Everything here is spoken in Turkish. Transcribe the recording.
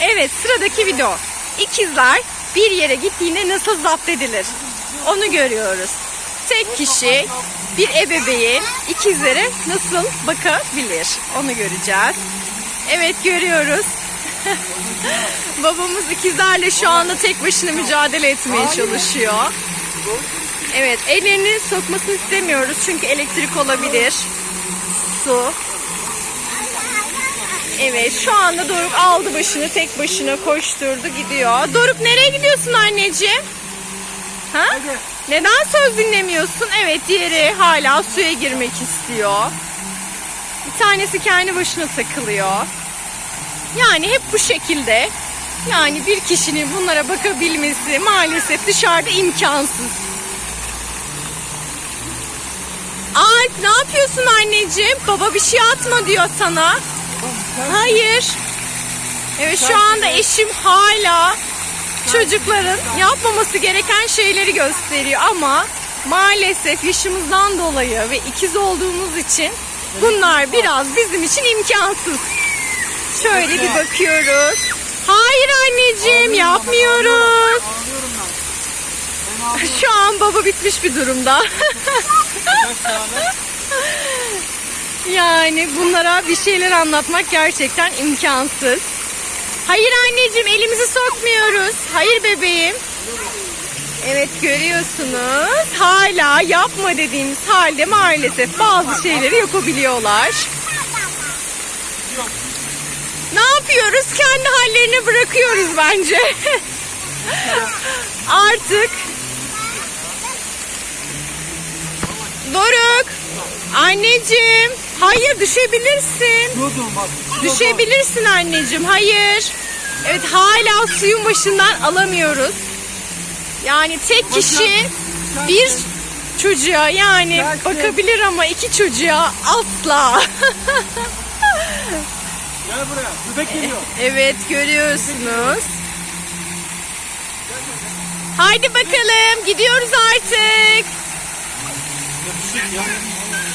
Evet sıradaki video. İkizler bir yere gittiğinde nasıl zapt edilir? Onu görüyoruz. Tek kişi bir ebeveyn ikizlere nasıl bakabilir? Onu göreceğiz. Evet görüyoruz. Babamız ikizlerle şu anda tek başına mücadele etmeye çalışıyor. Evet ellerini sokmasını istemiyoruz çünkü elektrik olabilir. Su. Evet şu anda Doruk aldı başını tek başına koşturdu gidiyor. Doruk nereye gidiyorsun anneciğim? Ha? Neden söz dinlemiyorsun? Evet diğeri hala suya girmek istiyor. Bir tanesi kendi başına takılıyor. Yani hep bu şekilde. Yani bir kişinin bunlara bakabilmesi maalesef dışarıda imkansız. Alp ne yapıyorsun anneciğim? Baba bir şey atma diyor sana. Hayır. Evet şu anda eşim hala çocukların yapmaması gereken şeyleri gösteriyor ama maalesef yaşımızdan dolayı ve ikiz olduğumuz için bunlar biraz bizim için imkansız. Şöyle bir bakıyoruz. Hayır anneciğim yapmıyoruz. Şu an baba bitmiş bir durumda. Yani bunlara bir şeyler anlatmak gerçekten imkansız. Hayır anneciğim elimizi sokmuyoruz. Hayır bebeğim. Evet görüyorsunuz hala yapma dediğimiz halde maalesef bazı şeyleri yapabiliyorlar. Ne yapıyoruz? Kendi hallerine bırakıyoruz bence. Artık Doruk Anneciğim hayır düşebilirsin. Durdum bak. Düşebilirsin anneciğim. Hayır. Evet hala suyun başından alamıyoruz. Yani tek kişi bir çocuğa yani bakabilir ama iki çocuğa asla. Gel buraya. Bebek geliyor. evet görüyorsunuz. Haydi bakalım gidiyoruz artık.